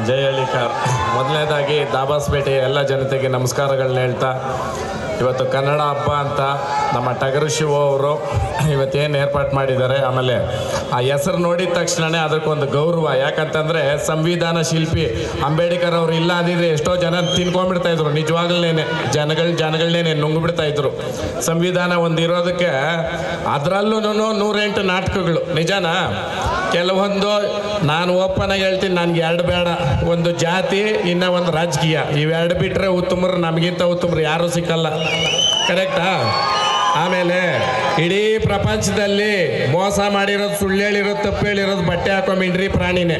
ಹೇಳಿಕರ್ ಮೊದಲನೇದಾಗಿ ದಾಬಾಸ್ಪೇಟೆಯ ಎಲ್ಲ ಜನತೆಗೆ ನಮಸ್ಕಾರಗಳನ್ನ ಹೇಳ್ತಾ, ಇವತ್ತು ಕನ್ನಡ ಹಬ್ಬ ಅಂತ ನಮ್ಮ ಟಗರು ಶಿವ ಅವರು ಇವತ್ತೇನು ಏರ್ಪಾಟ್ ಮಾಡಿದ್ದಾರೆ, ಆಮೇಲೆ ಆ ಹೆಸರು ನೋಡಿದ ತಕ್ಷಣವೇ ಅದಕ್ಕೊಂದು ಗೌರವ. ಯಾಕಂತಂದರೆ ಸಂವಿಧಾನ ಶಿಲ್ಪಿ ಅಂಬೇಡ್ಕರ್ ಅವರು ಇಲ್ಲ ಅಂದಿದ್ರೆ ಎಷ್ಟೋ ಜನ ತಿನ್ಕೊಂಡ್ಬಿಡ್ತಾ ಇದ್ರು. ನಿಜವಾಗ್ಲೇನೆ, ಜನಗಳ, ಜನಗಳನ್ನೇ ನುಂಗ್ಬಿಡ್ತಾ ಇದ್ರು. ಸಂವಿಧಾನ ಒಂದು ಇರೋದಕ್ಕೆ ಅದರಲ್ಲೂ ನೂರೆಂಟು ನಾಟಕಗಳು. ನಿಜನಾ? ಕೆಲವೊಂದು ನಾನು ಓಪನ್ ಹೇಳ್ತೀನಿ, ನನಗೆ ಎರಡು ಬೇಡ. ಒಂದು ಜಾತಿ, ಇನ್ನ ಒಂದು ರಾಜಕೀಯ. ಇವೆರಡು ಬಿಟ್ಟರೆ ಉತ್ತಮರು, ನಮಗಿಂತ ಉತ್ತಮರು ಯಾರೂ ಸಿಕ್ಕಲ್ಲ. ಕರೆಕ್ಟಾ ಆಮೇಲೆ ಇಡೀ ಪ್ರಪಂಚದಲ್ಲಿ ಮೋಸ ಮಾಡಿರೋದು ಸುಳ್ಳು ಹೇಳಿರೋದು ತಪ್ಪು ಹೇಳಿರೋದು ಬಟ್ಟೆ ಹಾಕೋ ಪ್ರಾಣಿನೇ.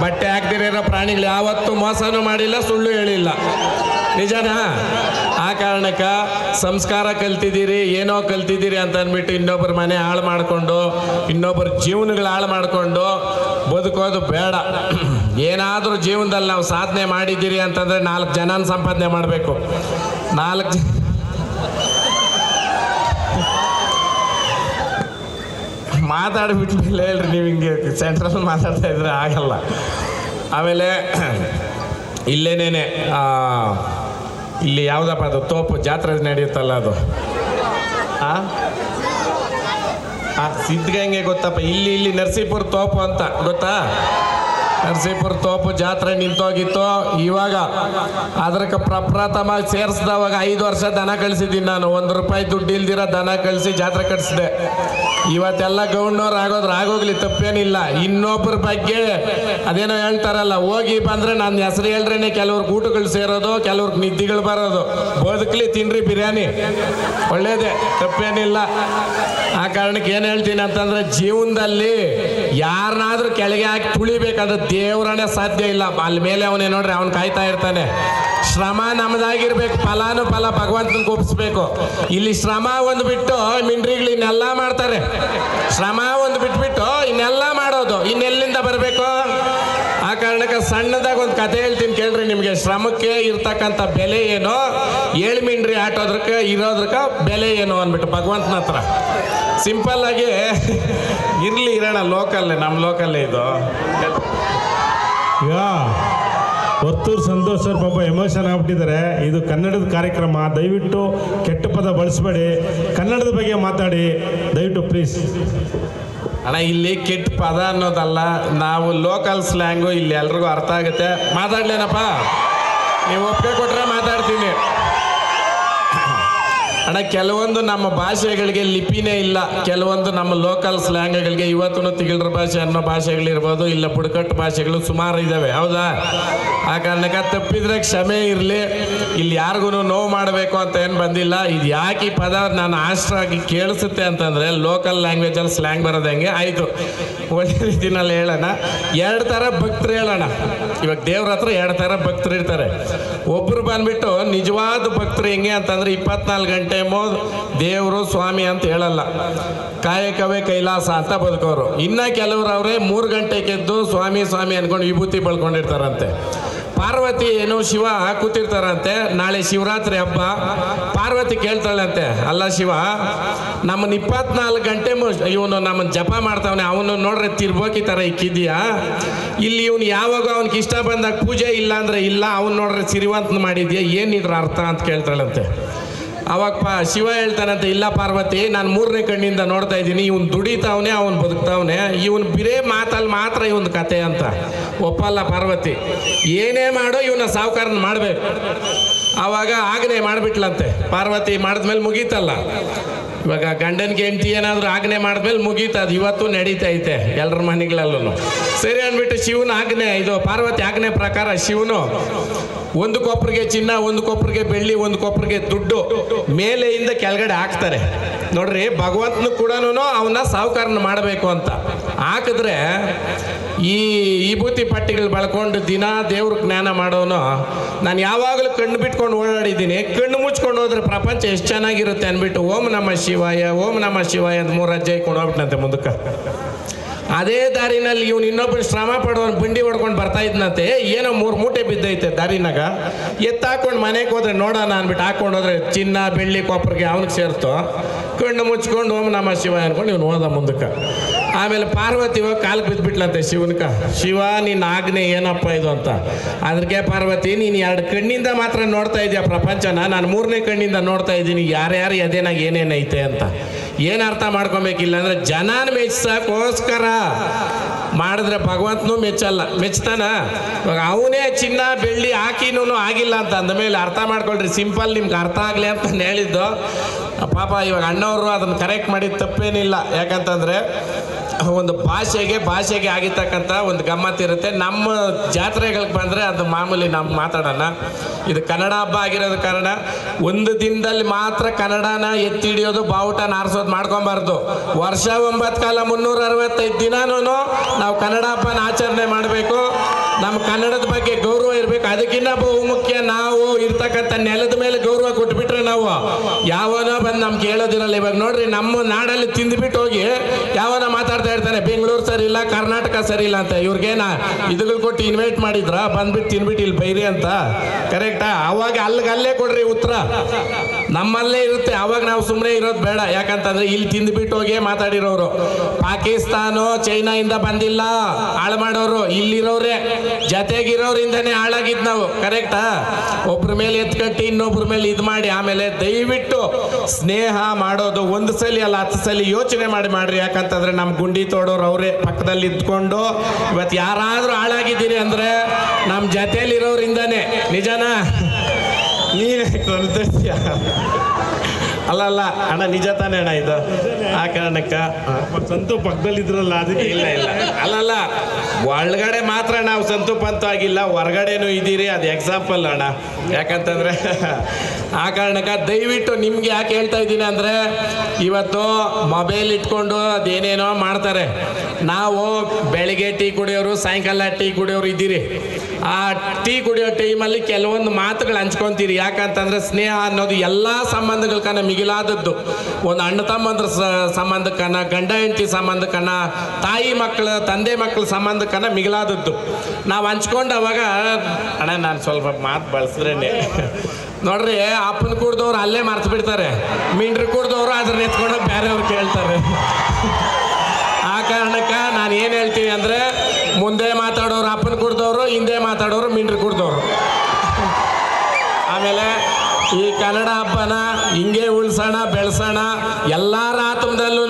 ಬಟ್ಟೆ ಹಾಕ್ದಿರೋ ಪ್ರಾಣಿಗಳು ಯಾವತ್ತೂ ಮೋಸನೂ ಮಾಡಿಲ್ಲ, ಸುಳ್ಳು ಹೇಳಿಲ್ಲ. ನಿಜನಾ? ಆ ಕಾರಣಕ್ಕೆ ಸಂಸ್ಕಾರ ಕಲ್ತಿದ್ದೀರಿ, ಏನೋ ಕಲ್ತಿದ್ದೀರಿ ಅಂತ ಅಂದ್ಬಿಟ್ಟು ಇನ್ನೊಬ್ಬರ ಮನೆ ಹಾಳು ಮಾಡಿಕೊಂಡು, ಇನ್ನೊಬ್ಬರ ಜೀವನಗಳು ಹಾಳು ಮಾಡಿಕೊಂಡು ಬದುಕೋದು ಬೇಡ. ಏನಾದರೂ ಜೀವನದಲ್ಲಿ ನಾವು ಸಾಧನೆ ಮಾಡಿದ್ದೀರಿ ಅಂತಂದರೆ ನಾಲ್ಕು ಜನನ ಸಂಪಾದನೆ ಮಾಡಬೇಕು. ನಾಲ್ಕು ಮಾತಾಡಿಬಿಟ್ಟು ಮಾತಾಡ್ಬಿಟ್ಮೇಲೆ ಹೇಳ್ರಿ ನೀವು ಹಿಂಗೆ ಸೆಂಟ್ರಲ್ ಮಾತಾಡ್ತಾ ಇದ್ರೆ ಆಗಲ್ಲ. ಆಮೇಲೆ, ಇಲ್ಲೇನೇನೆ ಇಲ್ಲಿ ಯಾವುದಪ್ಪ ಅದು? ತೋಪು ಜಾತ್ರೆ ನಡೆಯುತ್ತಲ್ಲ ಅದು? ಆ? ಸಿದ್ಧಗಂಗೆ ಗೊತ್ತಪ್ಪ. ಇಲ್ಲಿ ಇಲ್ಲಿ ನರಸೀಪುರ ತೋಪು ಅಂತ. ಗೊತ್ತಾ? ನರಸೀಪುರ ತೋಪು ಜಾತ್ರೆ ನಿಂತೋಗಿತ್ತು. ಇವಾಗ ಅದಕ್ಕೆ ಪ್ರಪ್ರಥಮ ಸೇರಿಸಿದವಾಗ ಐದು ವರ್ಷ ದನ ಕಳಿಸಿದ್ದೀನಿ ನಾನು. ಒಂದು ರೂಪಾಯಿ ದುಡ್ಡು ಇಲ್ದಿರ ದನ ಕಳಿಸಿ ಜಾತ್ರೆ ಕಟ್ಸಿದೆ. ಇವತ್ತೆಲ್ಲ ಗೌಂಡವ್ರು ಆಗೋದ್ರೆ ಆಗೋಗ್ಲಿ, ತಪ್ಪೇನಿಲ್ಲ. ಇನ್ನೊಬ್ಬರ ಬಗ್ಗೆ ಅದೇನೋ ಹೇಳ್ತಾರಲ್ಲ, ಹೋಗಿ ಬಂದ್ರೆ ನನ್ನ ಹೆಸರು ಹೇಳ್ರೇನೆ ಕೆಲವ್ರಿಗೆ ಊಟಗಳು ಸೇರೋದು, ಕೆಲವ್ರಿಗೆ ನಿದ್ದಿಗಳು ಬರೋದು. ಬದುಕಲಿ ತಿನ್ರಿ ಬಿರಿಯಾನಿ. ಒಳ್ಳೇದೇ, ತಪ್ಪೇನಿಲ್ಲ. ಆ ಕಾರಣಕ್ಕೆ ಏನು ಹೇಳ್ತೀನಿ ಅಂತಂದ್ರೆ, ಜೀವನದಲ್ಲಿ ಯಾರನ್ನಾದ್ರೂ ಕೆಳಗೆ ಹಾಕಿ ತುಳಿಬೇಕಂದ್ರೆ ದೇವ್ರನೇ ಸಾಧ್ಯ ಇಲ್ಲ. ಅಲ್ಲಿ ಮೇಲೆ ಅವನೇ ನೋಡ್ರಿ, ಅವ್ನು ಕಾಯ್ತಾ ಇರ್ತಾನೆ. ಶ್ರಮ ನಮ್ದಾಗಿರ್ಬೇಕು. ಫಲಾನು ಫಲ ಭಗವಂತನ ಕೂಪಿಸ್ಬೇಕು. ಇಲ್ಲಿ ಶ್ರಮ ಒಂದು ಬಿಟ್ಟು ಮಿಂಡ್ರಿಗಳು ಇನ್ನೆಲ್ಲ ಮಾಡ್ತಾರೆ. ಶ್ರಮ ಒಂದು ಬಿಟ್ಬಿಟ್ಟು ಇನ್ನೆಲ್ಲ ಮಾಡೋದು. ಇನ್ನೆಲ್ಲಿಂದ ಬರಬೇಕು? ಆ ಕಾರಣಕ್ಕೆ ಸಣ್ಣದಾಗ ಒಂದು ಕತೆ ಹೇಳ್ತೀನಿ ಕೇಳ್ರಿ ನಿಮಗೆ. ಶ್ರಮಕ್ಕೆ ಇರ್ತಕ್ಕಂಥ ಬೆಲೆ ಏನು? ಏಳು ಮಿಂಡ್ರಿ ಆಟೋದ್ರಕ್ಕೆ, ಇರೋದ್ರಕ್ಕೆ ಬೆಲೆ ಏನು ಅಂದ್ಬಿಟ್ಟು ಭಗವಂತನ ಹತ್ರ. ಸಿಂಪಲ್ ಆಗಿ ಇರ್ಲಿ ಇರೋಣ ಲೋಕಲ್ಲೇ ನಮ್ಮ ಲೋಕಲ್ಲೇ ಇದು. ಈಗ ಒತ್ತೂರು ಸಂತೋಷ್ ಸರ್ ಪಾಪ ಎಮೋಷನ್ ಆಗ್ಬಿಟ್ಟಿದ್ದಾರೆ. ಇದು ಕನ್ನಡದ ಕಾರ್ಯಕ್ರಮ. ದಯವಿಟ್ಟು ಕೆಟ್ಟ ಪದ ಬಳಸಬೇಡಿ. ಕನ್ನಡದ ಬಗ್ಗೆ ಮಾತಾಡಿ. ದಯವಿಟ್ಟು ಪ್ಲೀಸ್ ಅಣ್ಣ, ಇಲ್ಲಿ ಕೆಟ್ಟ ಪದ ಅನ್ನೋದಲ್ಲ, ನಾವು ಲೋಕಲ್ ಸ್ಲ್ಯಾಂಗು ಇಲ್ಲಿ ಎಲ್ರಿಗೂ ಅರ್ಥ ಆಗುತ್ತೆ. ಮಾತಾಡ್ಲೇನಪ್ಪ? ನೀವು ಒಪ್ಪಿಗೆ ಕೊಟ್ರೆ ಮಾತಾಡ್ತೀನಿ. ಅಣ್ಣ, ಕೆಲವೊಂದು ನಮ್ಮ ಭಾಷೆಗಳಿಗೆ ಲಿಪಿನೇ ಇಲ್ಲ. ಕೆಲವೊಂದು ನಮ್ಮ ಲೋಕಲ್ ಸ್ಲ್ಯಾಂಗ್ಗಳಿಗೆ ಇವತ್ತು ತಿಗಿಳ್ರ ಭಾಷೆ ಅನ್ನೋ ಭಾಷೆಗಳಿರ್ಬೋದು ಇಲ್ಲ ಬುಡಕಟ್ಟು ಭಾಷೆಗಳು ಸುಮಾರು ಇದ್ದಾವೆ ಹೌದಾ? ಆ ಕಾರಣಕ್ಕೆ ತಪ್ಪಿದ್ರೆ ಕ್ಷಮೆ ಇರಲಿ. ಇಲ್ಲಿ ಯಾರಿಗೂ ನೋವು ಮಾಡಬೇಕು ಅಂತ ಏನು ಬಂದಿಲ್ಲ. ಇದು ಯಾಕೆ ಈ ಪದ ನಾನು ಆಶ್ರಾಗಿ ಕೇಳಿಸುತ್ತೆ ಅಂತಂದರೆ ಲೋಕಲ್ ಲ್ಯಾಂಗ್ವೇಜಲ್ಲಿ ಸ್ಲ್ಯಾಂಗ್ ಬರೋದು ಹೆಂಗೆ? ಆಯಿತು. ಒಳ್ಳೆ ರೀತಿನಲ್ಲಿ ಹೇಳೋಣ. ಎರಡು ಥರ ಭಕ್ತರು ಹೇಳೋಣ. ಇವಾಗ ದೇವ್ರ ಹತ್ರ ಎರಡು ಥರ ಭಕ್ತರು ಇರ್ತಾರೆ. ಒಬ್ಬರು ಬಂದ್ಬಿಟ್ಟು ನಿಜವಾದ ಭಕ್ತರು ಹೆಂಗೆ ಅಂತಂದ್ರೆ ಇಪ್ಪತ್ನಾಲ್ಕು ಗಂಟೆ ಮೋ ದೇವರು ಸ್ವಾಮಿ ಅಂತ ಹೇಳಲ್ಲ. ಕಾಯಕವೇ ಕೈಲಾಸ ಅಂತ ಬದುಕೋರು. ಇನ್ನು ಕೆಲವರು ಅವರೇ ಮೂರು ಗಂಟೆಗೆ ಎದ್ದು ಸ್ವಾಮಿ ಸ್ವಾಮಿ ಅಂದ್ಕೊಂಡು ವಿಭೂತಿ ಬಳ್ಕೊಂಡಿರ್ತಾರಂತೆ ಪಾರ್ವತಿ ಏನು ಶಿವ ಕೂತಿರ್ತಾರಂತೆ. ನಾಳೆ ಶಿವರಾತ್ರಿ ಹಬ್ಬ. ಪಾರ್ವತಿ ಕೇಳ್ತಾಳಂತೆ, ಅಲ್ಲ ಶಿವ ನಮ್ಮನ್ನ ಇಪ್ಪತ್ನಾಲ್ಕು ಗಂಟೆ ಇವನು ನಮ್ಮನ್ನು ಜಪ ಮಾಡ್ತಾವನೆ. ಅವನು ನೋಡ್ರೆ ತಿರ್ಬೋಕಿ ಥರ ಇಕ್ಕಿದ್ಯಾ ಇಲ್ಲಿ ಇವನು ಯಾವಾಗ ಅವನಿಗೆ ಇಷ್ಟ ಬಂದಾಗ ಪೂಜೆ ಇಲ್ಲ ಅಂದ್ರೆ ಇಲ್ಲ, ಅವ್ನು ನೋಡ್ರೆ ಸಿರಿವಂತನ ಮಾಡಿದ್ಯಾ? ಏನಿದ್ರ ಅರ್ಥ? ಅಂತ ಕೇಳ್ತಾಳಂತೆ. ಅವಾಗ ಪ ಶಿವ ಹೇಳ್ತಾನಂತ, ಇಲ್ಲ ಪಾರ್ವತಿ, ನಾನು ಮೂರನೇ ಕಣ್ಣಿಂದ ನೋಡ್ತಾ ಇದ್ದೀನಿ, ಇವನು ದುಡಿತಾವನೆ, ಅವನು ಬದುಕ್ತಾವನೆ, ಇವನು ಬಿರೇ ಮಾತಲ್ಲಿ ಮಾತ್ರ ಇವನ್ ಕತೆ ಅಂತ. ಒಪ್ಪಲ್ಲ ಪಾರ್ವತಿ, ಏನೇ ಮಾಡೋ ಇವನ ಸಾವುಕಾರನ ಮಾಡಬೇಕು. ಆವಾಗ ಆಜ್ಞೆ ಮಾಡಿಬಿಟ್ಲಂತೆ. ಪಾರ್ವತಿ ಮಾಡಿದ್ಮೇಲೆ ಮುಗೀತಲ್ಲ. ಇವಾಗ ಗಂಡನ ಹೆಂಡತಿ ಏನಾದರೂ ಆಜ್ಞೆ ಮಾಡಿದ್ಮೇಲೆ ಮುಗೀತದ ಇವತ್ತು ನಡೀತೈತೆ ಎಲ್ಲರ ಮನೆಗಳಲ್ಲೂ ಸರಿ ಅಂದ್ಬಿಟ್ಟು ಶಿವನ ಆಜ್ಞೆ ಇದು ಪಾರ್ವತಿ ಆಜ್ಞೆ ಪ್ರಕಾರ ಶಿವನು. ಒಂದು ಕೊಪ್ಪರಿಗೆ ಚಿನ್ನ, ಒಂದು ಕೊಪ್ಪರಿಗೆ ಬೆಳ್ಳಿ, ಒಂದು ಕೊಪ್ಪರಿಗೆ ದುಡ್ಡು ಮೇಲೆಯಿಂದ ಕೆಳಗಡೆ ಹಾಕ್ತಾರೆ. ನೋಡ್ರಿ, ಭಗವಂತನ ಕೂಡ ಅವನ್ನ ಸಾಹುಕಾರನ ಮಾಡಬೇಕು ಅಂತ. ಹಾಕಿದ್ರೆ ಈ ವಿಭೂತಿ ಪಟ್ಟಿಗಳು ಬಳ್ಕೊಂಡು ದಿನ ದೇವ್ರ ಜ್ಞಾನ ಮಾಡೋನು. ನಾನು ಯಾವಾಗಲೂ ಕಣ್ಣು ಬಿಟ್ಕೊಂಡು ಓಡಾಡಿದ್ದೀನಿ. ಕಣ್ಣು ಮುಚ್ಕೊಂಡು ಹೋದ್ರೆ ಪ್ರಪಂಚ ಎಷ್ಟು ಚೆನ್ನಾಗಿರುತ್ತೆ ಅಂದ್ಬಿಟ್ಟು, ಓಂ ನಮ ಶಿವಾಯ, ಓಂ ನಮ ಶಿವಾಯ ಅಂತ ಮೂರು ಅಜ್ಜೆ ಕೊಂಡೋಗ್ಬಿಟ್ಟಂತೆ ಮುಂದಕ್ಕೆ. ಅದೇ ದಾರಿನಲ್ಲಿ ಇವನು ಇನ್ನೊಬ್ಬರು ಶ್ರಮ ಪಡೋನು ಬಂಡಿ ಹೊಡ್ಕೊಂಡು ಬರ್ತಾ ಇದ್ನಂತೆ, ಏನೋ ಮೂರು ಮೂಟೆ ಬಿದ್ದೈತೆ ದಾರಿನಾಗ. ಎತ್ತಾಕೊಂಡು ಮನೆಗೆ ಹೋದ್ರೆ ನೋಡೋಣ ಅನ್ಬಿಟ್ಟು ಹಾಕೊಂಡು ಹೋದ್ರೆ ಚಿನ್ನ, ಬೆಳ್ಳಿ ಕೊಪ್ಪರಿಗೆ ಅವನಿಗೆ ಸೇರ್ತೋ ಕಣ್ಣು ಮುಚ್ಕೊಂಡು ಓಂ ನಮ ಶಿವ ಅನ್ಕೊಂಡು ಇವನು ಹೋದ ಮುಂದಕ್ಕೆ. ಆಮೇಲೆ ಪಾರ್ವತಿ ಹೋಗಿ ಕಾಲು ಬಿದ್ದುಬಿಟ್ಲಂತೆ ಶಿವನ್ಕ. ಶಿವ, ನಿನ್ನ ಆಜ್ಞೆ ಏನಪ್ಪ ಇದು ಅಂತ. ಅದಕ್ಕೆ ಪಾರ್ವತಿ, ನೀನು ಎರಡು ಕಣ್ಣಿಂದ ಮಾತ್ರ ನೋಡ್ತಾ ಇದೆಯಾ ಪ್ರಪಂಚನ? ನಾನು ಮೂರನೇ ಕಣ್ಣಿಂದ ನೋಡ್ತಾ ಇದ್ದೀನಿ ಯಾರ್ಯಾರು ಎದೆನಾಗ ಏನೇನೈತೆ ಅಂತ. ಏನು ಅರ್ಥ ಮಾಡ್ಕೊಬೇಕಿಲ್ಲ ಅಂದರೆ ಜನನ ಮೆಚ್ಚಿಸೋಕ್ಕೋಸ್ಕರ ಮಾಡಿದ್ರೆ ಭಗವಂತನೂ ಮೆಚ್ಚಲ್ಲ. ಮೆಚ್ತಾನ? ಇವಾಗ ಅವನೇ ಚಿನ್ನ, ಬೆಳ್ಳಿ ಹಾಕಿನೂ ಆಗಿಲ್ಲ ಅಂತ ಅಂದಮೇಲೆ ಅರ್ಥ ಮಾಡ್ಕೊಳ್ರಿ, ಸಿಂಪಲ್ ನಿಮ್ಗೆ ಅರ್ಥ ಆಗಲಿ ಅಂತ ಹೇಳಿದ್ದು. ಪಾಪ ಇವಾಗ ಅಣ್ಣವರು ಅದನ್ನು ಕರೆಕ್ಟ್ ಮಾಡಿದ ತಪ್ಪೇನಿಲ್ಲ. ಯಾಕಂತಂದರೆ ಒಂದು ಭಾಷೆಗೆ ಭಾಷೆಗೆ ಆಗಿರ್ತಕ್ಕಂಥ ಒಂದು ಗಮ್ಮತ್ತಿರುತ್ತೆ ನಮ್ಮ ಜಾತ್ರೆಗಳಿಗೆ ಬಂದರೆ ಅದು ಮಾಮೂಲಿ ನಾವು ಮಾತಾಡೋಣ. ಇದು ಕನ್ನಡ ಹಬ್ಬ ಆಗಿರೋದು ಕಾರಣ. ಒಂದು ದಿನದಲ್ಲಿ ಮಾತ್ರ ಕನ್ನಡನ ಎತ್ತಿ ಹಿಡಿಯೋದು ಬಾವುಟ ನಾರಿಸೋದು ಮಾಡ್ಕೊಬಾರ್ದು. ವರ್ಷ ಒಂಬತ್ತು ಕಾಲ ಮುನ್ನೂರ ಅರವತ್ತೈದು ದಿನಾನೂ ನಾವು ಕನ್ನಡ ಹಬ್ಬನ ಆಚರಣೆ ಮಾಡಬೇಕು. ನಮ್ಮ ಕನ್ನಡದ ಬಗ್ಗೆ ಗೌರವ ಇರಬೇಕು. ಅದಕ್ಕಿಂತ ಬಹುಮುಖ್ಯ ನಾವು ಇರ್ತಕ್ಕಂಥ ನೆಲದ ಮೇಲೆ ಗೌರವ ಕೊಟ್ಬಿಟ್ರೆ ನಾವು ಯಾವನೋ ಬಂದು ನಮ್ಗೆ ಕೇಳೋದಿರಲ್ಲ ಇವಾಗ ನೋಡ್ರಿ, ನಮ್ಮ ನಾಡಲ್ಲಿ ತಿಂದ್ಬಿಟ್ಟು ಹೋಗಿ ಯಾವನ ಮಾತಾಡ್ತಾ ಇರ್ತಾನೆ, ಬೆಂಗಳೂರು ಸರಿ ಇಲ್ಲ, ಕರ್ನಾಟಕ ಸರಿ ಇಲ್ಲ ಅಂತ ಇವ್ರಿಗೇನ ಇದುಗಳು ಕೊಟ್ಟು ಇನ್ವೈಟ್ ಮಾಡಿದ್ರ ಬಂದ್ಬಿಟ್ಟು ತಿನ್ಬಿಟ್ಟು ಇಲ್ಲಿ ಬೈರಿ ಅಂತ. ಕರೆಕ್ಟಾ ಅವಾಗ ಅಲ್ಲಿಗೆ ಅಲ್ಲೇ ಕೊಡ್ರಿ ಉತ್ತರ. ನಮ್ಮಲ್ಲೇ ಇರುತ್ತೆ, ಅವಾಗ ನಾವು ಸುಮ್ಮನೆ ಇರೋದು ಬೇಡ. ಯಾಕಂತಂದ್ರೆ ಇಲ್ಲಿ ತಿಂದ್ಬಿಟ್ಟು ಹೋಗಿ ಮಾತಾಡಿರೋರು. ಪಾಕಿಸ್ತಾನ, ಚೈನಾಯಿಂದ ಬಂದಿಲ್ಲ, ಹಾಳು ಮಾಡೋರು. ಇಲ್ಲಿರೋರೆ, ಜೊತೆಗಿರೋರಿಂದನೇ ಹಾಳಾಗಿದ್ ನಾವು. ಕರೆಕ್ಟಾ ಒಬ್ರ ಮೇಲೆ ಎತ್ಕಟ್ಟಿ ಇನ್ನೊಬ್ರ ಮೇಲೆ ಇದು ಮಾಡಿ, ಆಮೇಲೆ ದಯವಿಟ್ಟು ಸ್ನೇಹ ಮಾಡೋದು ಒಂದು ಸಲ ಅಲ್ಲ ಹತ್ತು ಸಲ ಯೋಚನೆ ಮಾಡಿ ಮಾಡ್ರಿ. ಯಾಕಂತಂದ್ರೆ ನಮ್ಮ ಗುಂಡಿ ತೋಡೋರು ಅವರೇ ಪಕ್ಕದಲ್ಲಿ ಇದ್ಕೊಂಡು ಇವತ್ತು ಯಾರಾದರೂ ಹಾಳಾಗಿದ್ದೀರಿ ಅಂದ್ರೆ ನಮ್ಮ ಜತೆಯಲ್ಲಿರೋರಿಂದನೇ ನಿಜನಾ? ನೀನೇ ಅಲ್ಲ ಅಲ್ಲ. ಅಣ್ಣ ನಿಜ ತಾನೇ ಅಣ್ಣ ಇದು? ಆ ಕಾರಣಕ್ಕ? ಸಂತು ಪಕ್ಕದಲ್ಲಿದ್ರಲ್ಲ ಅದಕ್ಕೆ ಇಲ್ಲ ಇಲ್ಲ. ಅಲ್ಲಲ್ಲ ಒಳಗಡೆ ಮಾತ್ರ ನಾವು ಸಂತು ಪಂತು ಆಗಿಲ್ಲ ಹೊರಗಡೆನೂ ಇದ್ದೀರಿ. ಅದು ಎಕ್ಸಾಂಪಲ್ ಅಣ್ಣ. ಯಾಕಂತಂದ್ರೆ ಆ ಕಾರಣಕ್ಕೆ ದಯವಿಟ್ಟು ನಿಮ್ಗೆ ಯಾಕೆ ಹೇಳ್ತಾ ಇದ್ದೀನಿ ಅಂದ್ರೆ ಇವತ್ತು ಮೊಬೈಲ್ ಇಟ್ಕೊಂಡು ಅದೇನೇನೋ ಮಾಡ್ತಾರೆ. ನಾವು ಬೆಳಿಗ್ಗೆ ಟೀ ಕುಡಿಯೋರು ಸಾಯಂಕಾಲ ಟೀ ಕುಡಿಯೋರು ಇದ್ದೀರಿ. ಆ ಟೀ ಕುಡಿಯೋ ಟೈಮಲ್ಲಿ ಕೆಲವೊಂದು ಮಾತುಗಳು ಹಂಚ್ಕೊತೀರಿ. ಯಾಕಂತಂದ್ರೆ ಸ್ನೇಹ ಅನ್ನೋದು ಎಲ್ಲ ಸಂಬಂಧಗಳಕನ್ನ ಮಿಗಿಲಾದದ್ದು. ಒಂದು ಅಣ್ಣ ತಮ್ಮಂದ್ರ ಸ- ಸಂಬಂಧಕ್ಕನ್ನ ಗಂಡ ಹೆಂಡತಿ ಸಂಬಂಧಕ್ಕನ್ನ ತಾಯಿ ಮಕ್ಕಳ, ತಂದೆ ಮಕ್ಕಳ ಸಂಬಂಧಕ್ಕನ್ನ ಮಿಗಿಲಾದದ್ದು. ನಾವು ಹಂಚ್ಕೊಂಡು ಅವಾಗ, ಅಣ್ಣ ನಾನು ಸ್ವಲ್ಪ ಮಾತು ಬಳಸಿದ್ರೇನೆ ನೋಡ್ರಿ, ಅಪ್ಪನ ಕುಡ್ದವ್ರು ಅಲ್ಲೇ ಮರ್ತು ಬಿಡ್ತಾರೆ. ಮೀನ್ರಿ ಕುಡ್ದವ್ರು ಅದ್ರ ಎತ್ಕೊಂಡು ಬೇರೆಯವ್ರು ಕೇಳ್ತಾರೆ. ಆ ಕಾರಣಕ್ಕೆ ನಾನು ಏನು ಹೇಳ್ತೀನಿ ಅಂದರೆ ಮುಂದೆ ಮಾತಾಡೋರು ಅಪ್ಪನ ಕುಡ್ದವ್ರು, ಹಿಂದೆ ಮಾತಾಡೋರು ಮಿಂಡ್ರಿ ಕುಡ್ದವ್ರು. ಆಮೇಲೆ ಈ ಕನ್ನಡ ಹಬ್ಬನ, ಹಿಂಗೆ ಉಳಿಸೋಣ, ಬೆಳೆಸೋಣ ಎಲ್ಲರ ಆತ್ಮದಲ್ಲೂ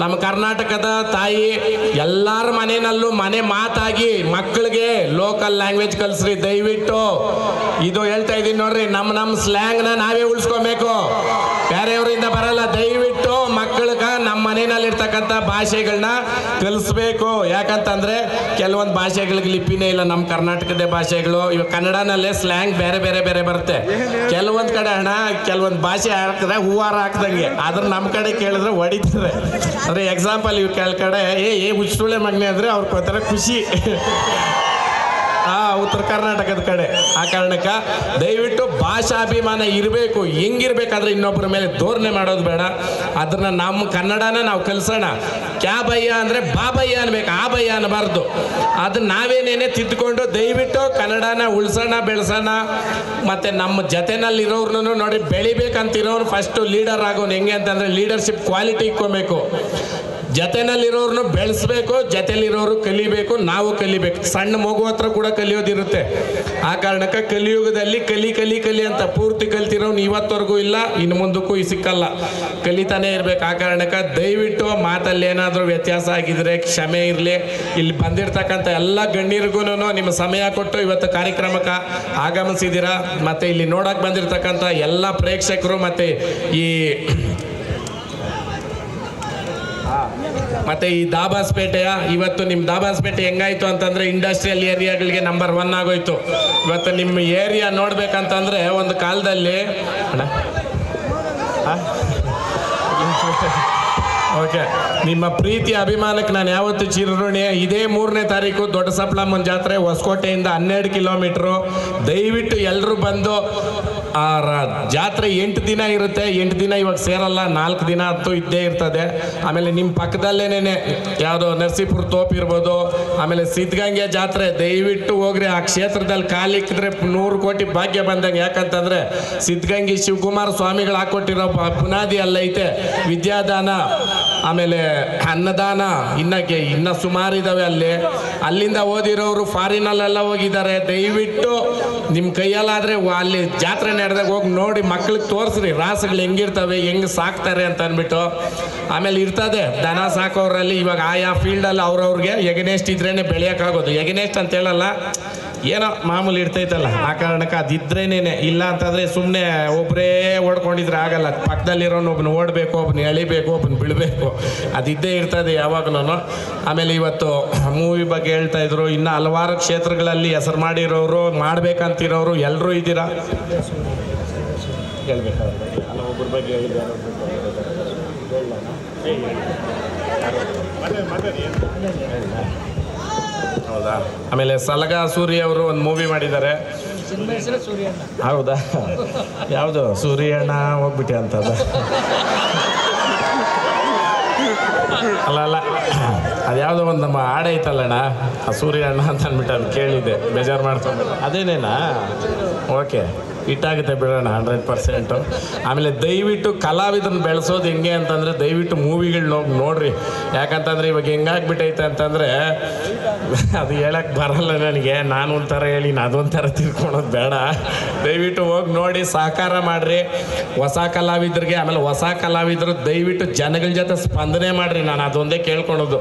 ನಮ್ಮ ಕರ್ನಾಟಕದ ತಾಯಿ ಎಲ್ಲರ ಮನೆಯಲ್ಲೂ ಮನೆ ಮಾತಾಗಿ ಮಕ್ಕಳಿಗೆ ಲೋಕಲ್ ಲ್ಯಾಂಗ್ವೇಜ್ ಕಲಿಸ್ರಿ, ದಯವಿಟ್ಟು. ಇದು ಹೇಳ್ತಾ ಇದ್ದೀನಿ ನೋಡ್ರಿ ನಮ್ಮ ನಮ್ಮ ಸ್ಲ್ಯಾಂಗ್ನ ನಾವೇ ಉಳಿಸ್ಕೊಬೇಕು. ಬೇರೆಯವರಿಂದ ಬರಲ್ಲ, ದಯವಿಟ್ಟು. ನಮ್ಮ ಮನೆಯಲ್ಲಿರ್ತಕ್ಕಂಥ ಭಾಷೆಗಳನ್ನ ಕಲಿಸ್ಬೇಕು. ಯಾಕಂತಂದರೆ ಕೆಲವೊಂದು ಭಾಷೆಗಳಿಗೆ ಲಿಪಿನೇ ಇಲ್ಲ. ನಮ್ಮ ಕರ್ನಾಟಕದ ಭಾಷೆಗಳು ಇವಾಗ ಕನ್ನಡನಲ್ಲೇ ಸ್ಲ್ಯಾಂಗ್ ಬೇರೆ ಬೇರೆ ಬೇರೆ ಬರುತ್ತೆ. ಕೆಲವೊಂದು ಕಡೆ ಹಣ, ಕೆಲವೊಂದು ಭಾಷೆ ಹಾಕಿದ್ರೆ ಹೂವಾರ ಹಾಕ್ದಂಗೆ. ಆದ್ರೆ ನಮ್ಮ ಕಡೆ ಕೇಳಿದ್ರೆ ಹೊಡಿತಾರೆ ಅಂದ್ರೆ ಎಕ್ಸಾಂಪಲ್ ಇವ್ ಕೆಲ ಕಡೆ, ಏ ಏ ಹುಚ್ಚುಳೆ ಮಗ್ನೆ ಅಂದ್ರೆ ಅವ್ರಿಗೆ ಒಂಥರ ಖುಷಿ. ಆ ಉತ್ತರ ಕರ್ನಾಟಕದ ಕಡೆ. ಆ ಕಾರಣಕ್ಕೆ ದಯವಿಟ್ಟು ಭಾಷಾಭಿಮಾನ ಇರಬೇಕು, ಹೆಂಗಿರ್ಬೇಕಾದ್ರೆ ಇನ್ನೊಬ್ಬರ ಮೇಲೆ ಧೋರಣೆ ಮಾಡೋದು ಬೇಡ. ಅದನ್ನ ನಮ್ಮ ಕನ್ನಡನ ನಾವು ಕಲಿಸೋಣ. ಕ್ಯಾ ಭಯ್ಯ ಅಂದರೆ ಬಾಬಯ್ಯ ಅನ್ಬೇಕು, ಆ ಭಯ್ಯ ಅನ್ನಬಾರ್ದು ಅದನ್ನ ನಾವೇನೇನೆ ತಿದ್ದುಕೊಂಡು ದಯವಿಟ್ಟು ಕನ್ನಡನ ಉಳಿಸೋಣ, ಬೆಳೆಸೋಣ. ಮತ್ತು ನಮ್ಮ ಜೊತೆನಲ್ಲಿರೋರ್ನು ನೋಡಿ ಬೆಳಿಬೇಕಂತಿರೋರು ಫಸ್ಟು ಲೀಡರ್ ಆಗೋನು ಹೆಂಗೆ ಅಂತಂದರೆ ಲೀಡರ್ಶಿಪ್ ಕ್ವಾಲಿಟಿ ಇಕ್ಕೊಬೇಕು ಜೊತೆನಲ್ಲಿರೋರ್ನು ಬೆಳೆಸ್ಬೇಕು, ಜೊತೆಲಿರೋರು ಕಲಿಬೇಕು, ನಾವು ಕಲಿಬೇಕು. ಸಣ್ಣ ಮಗು ಹತ್ರ ಕೂಡ ಕಲಿಯೋದಿರುತ್ತೆ. ಆ ಕಾರಣಕ್ಕೆ ಕಲಿಯುಗದಲ್ಲಿ ಕಲಿ ಕಲಿ ಕಲಿ ಅಂತ ಪೂರ್ತಿ ಕಲ್ತಿರೋನು ಇವತ್ತವರೆಗೂ ಇಲ್ಲ, ಇನ್ನು ಮುಂದಕ್ಕೂ ಸಿಕ್ಕಲ್ಲ. ಕಲಿತಾನೆ ಇರ್ಬೇಕು. ಆ ಕಾರಣಕ್ಕೆ ದಯವಿಟ್ಟು ಮಾತಲ್ಲಿ ಏನಾದರೂ ವ್ಯತ್ಯಾಸ ಆಗಿದ್ರೆ, ಕ್ಷಮೆ ಇರಲಿ. ಇಲ್ಲಿ ಬಂದಿರತಕ್ಕಂಥ ಎಲ್ಲ ಗಣ್ಯರಿಗೂ ನಿಮ್ಮ ಸಮಯ ಕೊಟ್ಟು ಇವತ್ತು ಕಾರ್ಯಕ್ರಮಕ್ಕೆ ಆಗಮಿಸಿದ್ದೀರಾ ಮತ್ತು ಇಲ್ಲಿ ನೋಡಕ್ಕೆ ಬಂದಿರತಕ್ಕಂಥ ಎಲ್ಲ ಪ್ರೇಕ್ಷಕರು ಮತ್ತು ಈ ಮತ್ತೆ ಈ ದಾಬಾಸ್ಪೇಟೆಯ, ಇವತ್ತು ನಿಮ್ಮ ದಾಬಾಸ್ಪೇಟೆ ಹೆಂಗಾಯ್ತು ಅಂತಂದ್ರೆ ಇಂಡಸ್ಟ್ರಿಯಲ್ ಏರಿಯಾಗಳಿಗೆ ನಂಬರ್ ಒನ್ ಆಗೋಯ್ತು. ಇವತ್ತು ನಿಮ್ಮ ಏರಿಯಾ ನೋಡ್ಬೇಕಂತಂದ್ರೆ ಒಂದು ಕಾಲದಲ್ಲಿ ಓಕೆ ನಿಮ್ಮ ಪ್ರೀತಿ ಅಭಿಮಾನಕ್ಕೆ ನಾನು ಯಾವತ್ತು ಚಿರಋಣಿ ಇದೇ ಮೂರನೇ ತಾರೀಕು ದೊಡ್ಡ ಸಪ್ಲಮ್ಮನ ಜಾತ್ರೆ ಹೊಸಕೋಟೆಯಿಂದ ಹನ್ನೆರಡು ಕಿಲೋಮೀಟ್ರು ದಯವಿಟ್ಟು ಎಲ್ಲರೂ ಬಂದು ಆ ಜಾತ್ರೆ ಎಂಟು ದಿನ ಇರುತ್ತೆ, ಎಂಟು ದಿನ ಇವಾಗ ಸೇರಲ್ಲ, ನಾಲ್ಕು ದಿನ ಅಂತೂ ಇದ್ದೇ ಇರ್ತದೆ. ಆಮೇಲೆ ನಿಮ್ಮ ಪಕ್ಕದಲ್ಲೇನೆ ಯಾವುದೋ ನರಸೀಪುರ ತೋಪ್ ಇರ್ಬೋದು, ಆಮೇಲೆ ಸಿದ್ಧಗಂಗೆ ಜಾತ್ರೆ, ದಯವಿಟ್ಟು ಹೋಗ್ರಿ. ಆ ಕ್ಷೇತ್ರದಲ್ಲಿ ಕಾಲಿಕ್ಕಿದ್ರೆ ನೂರು ಕೋಟಿ ಭಾಗ್ಯ ಬಂದಂಗೆ. ಯಾಕಂತಂದ್ರೆ ಸಿದ್ಧಗಂಗೆ ಶಿವಕುಮಾರ ಸ್ವಾಮಿಗಳು ಹಾಕ್ಕೊಟ್ಟಿರೋ ಪ- ಬುನಾದಿ ಅಲ್ಲೈತೆ. ವಿದ್ಯಾದಾನ, ಆಮೇಲೆ ಅನ್ನದಾನ, ಇನ್ನಕ್ಕೆ ಇನ್ನ ಸುಮಾರು ಇದಾವೆ ಅಲ್ಲಿ. ಅಲ್ಲಿಂದ ಓದಿರೋರು ಫಾರಿನಲ್ಲೆಲ್ಲ ಹೋಗಿದ್ದಾರೆ. ದಯವಿಟ್ಟು ನಿಮ್ಮ ಕೈಯಲ್ಲಾದ್ರೆ ಅಲ್ಲಿ ಜಾತ್ರೆ ನಡೆದಾಗ ಹೋಗಿ ನೋಡಿ ಮಕ್ಳಿಗೆ ತೋರಿಸ್ರಿ, ರಾಸುಗಳು ಹೆಂಗಿರ್ತವೆ, ಹೆಂಗೆ ಸಾಕ್ತಾರೆ ಅಂತ ಅಂದ್ಬಿಟ್ಟು ಆಮೇಲೆ ಇರ್ತದೆ. ದನ ಸಾಕೋರಲ್ಲಿ ಇವಾಗ ಆಯಾ ಫೀಲ್ಡಲ್ಲಿ ಅವ್ರವ್ರಿಗೆ ಎಗನೆಸ್ಟ್ ಇದ್ರೇನೆ ಬೆಳೆಯೋಕ್ಕಾಗೋದು. ಎಗನೆಸ್ಟ್ ಅಂತ ಹೇಳಲ್ಲ. ಏನೋ ಮಾಮೂಲಿ ಇರ್ತೈತಲ್ಲ, ಆ ಕಾರಣಕ್ಕೆ ಅದಿದ್ರೇನೇನೆ, ಇಲ್ಲ ಅಂತಂದ್ರೆ ಸುಮ್ಮನೆ ಒಬ್ಬರೇ ಓಡ್ಕೊಂಡಿದ್ರೆ ಆಗಲ್ಲ. ಪಕ್ಕದಲ್ಲಿರೋನು ಒಬ್ಬನ ಓಡಬೇಕು ಒಬ್ಬನ ಎಳಿಬೇಕು ಒಬ್ಬನ ಬೀಳಬೇಕು. ಅದಿದ್ದೇ ಇರ್ತದೆ ಯಾವಾಗಲೂ ಆಮೇಲೆ ಇವತ್ತು ಮೂವಿ ಬಗ್ಗೆ ಹೇಳ್ತಾ ಇದ್ರು, ಇನ್ನು ಹಲವಾರು ಕ್ಷೇತ್ರಗಳಲ್ಲಿ ಹೆಸರು ಮಾಡಿರೋರು, ಮಾಡ್ಬೇಕಂತಿರೋರು ಎಲ್ಲರೂ ಇದ್ದೀರಾ? ಹೌದಾ? ಆಮೇಲೆ ಸಲಗ ಸೂರ್ಯ ಅವರು ಒಂದು ಮೂವಿ ಮಾಡಿದ್ದಾರೆ. ಹೌದಾ? ಯಾವುದು? ಸೂರ್ಯಣ್ಣ ಹೋಗ್ಬಿಟ್ಟೆ ಅಂತದ ಅಲ್ಲ ಅಲ್ಲ. ಅದ್ಯಾವುದೋ ಒಂದು ನಮ್ಮ ಹಾಡೈತಲ್ಲಣ್ಣ ಆ ಸೂರ್ಯಣ್ಣ ಅಂತ ಅಂದ್ಬಿಟ್ಟು ಅದು ಕೇಳಿದ್ದೆ. ಬೇಜಾರು ಮಾಡ್ಕೊಂಡು ಅದೇನೇನಾ? ಓಕೆ. ಇಟ್ಟಾಗುತ್ತೆ ಬಿಡೋಣ ಹಂಡ್ರೆಡ್ ಪರ್ಸೆಂಟು ಆಮೇಲೆ ದಯವಿಟ್ಟು ಕಲಾವಿದನ ಬೆಳೆಸೋದು ಹೆಂಗೆ ಅಂತಂದರೆ ದಯವಿಟ್ಟು ಮೂವಿಗಳು ನೋಡಿ ನೋಡ್ರಿ. ಯಾಕಂತಂದ್ರೆ ಇವಾಗ ಹೆಂಗಾಗ್ಬಿಟ್ಟೈತೆ ಅಂತಂದರೆ ಅದು ಹೇಳಕ್ಕೆ ಬರಲ್ಲ ನನಗೆ. ನಾನು ಒಂಥರ ಹೇಳಿ ಅದೊಂಥರ ತಿಳ್ಕೊಳೋದು ಬೇಡ. ದಯವಿಟ್ಟು ಹೋಗಿ ನೋಡಿ, ಸಹಕಾರ ಮಾಡಿರಿ. ಹೊಸ ಕಲಾವಿದ್ರಿಗೆ, ಆಮೇಲೆ ಹೊಸ ಕಲಾವಿದರು ದಯವಿಟ್ಟು ಜನಗಳ ಜೊತೆ ಸ್ಪಂದನೆ ಮಾಡಿರಿ. ನಾನು ಅದೊಂದೇ ಕೇಳ್ಕೊಳೋದು.